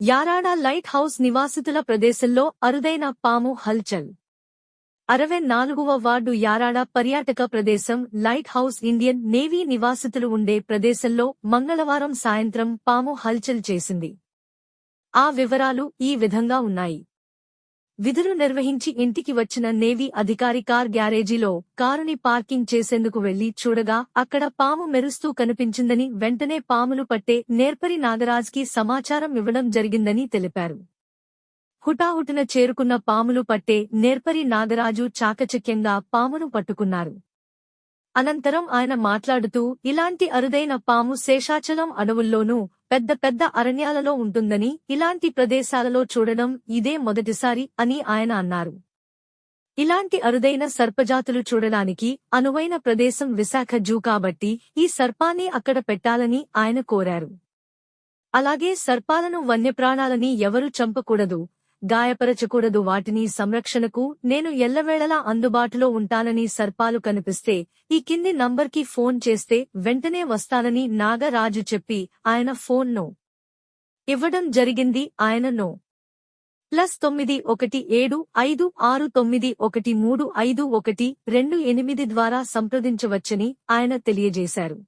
Yarada light house నివాసితుల ప్రదేశంలో అరుదైన పాము హల్చల్. అరవై నాలుగవ వార్డు యారాడ పర్యాటక ప్రదేశం లైట్ హౌస్ ఇండియన్ నేవీ నివాసితులు ఉండే ప్రదేశంలో మంగళవారం సాయంత్రం పాము హల్చల్ చేసింది. ఆ వివరాలు ఈ విధంగా ఉన్నాయి. విధులు నిర్వహించి ఇంటికి వచ్చిన నేవీ అధికారి కార్ గ్యారేజీలో కారుని పార్కింగ్ చేసేందుకు వెళ్ళి చూడగా అక్కడ పాము మెరుస్తూ కనిపించిందని వెంటనే పాములు పట్టే నేర్పరి నాగరాజ్కి సమాచారం ఇవ్వడం జరిగిందని తెలిపారు. హుటాహుటిన చేరుకున్న పాములు పట్టే నేర్పరి నాగరాజు చాకచక్యంగా పామును పట్టుకున్నారు. అనంతరం ఆయన మాట్లాడుతూ ఇలాంటి అరుదైన పాము శేషాచలం అడవుల్లోనూ పెద్ద పెద్ద అరణ్యాలలో ఉంటుందని ఇలాంటి ప్రదేశాలలో చూడడం ఇదే మొదటిసారి అని ఆయన అన్నారు. ఇలాంటి అరుదైన సర్పజాతులు చూడడానికి అనువైన ప్రదేశం విశాఖ జూ కాబట్టి ఈ సర్పాన్ని అక్కడ పెట్టాలని ఆయన కోరారు. అలాగే సర్పాలను వన్యప్రాణాలని ఎవరు చంపకూడదు గాయపరచకూడదు. వాటిని సంరక్షణకు నేను ఎల్లవేళలా అందుబాటులో ఉంటానని సర్పాలు కనిపిస్తే ఈ కింది నంబర్కి ఫోన్ చేస్తే వెంటనే వస్తానని నాగరాజు చెప్పి ఆయన ఫోన్ను ఇవ్వడం జరిగింది ఆయన నో. ప్లస్ తొమ్మిది ఒకటి ఏడు ఐదు ఆరు తొమ్మిది ఒకటి మూడు ఐదు ఒకటి రెండు ఎనిమిది ద్వారా సంప్రదించవచ్చని ఆయన తెలియజేశారు.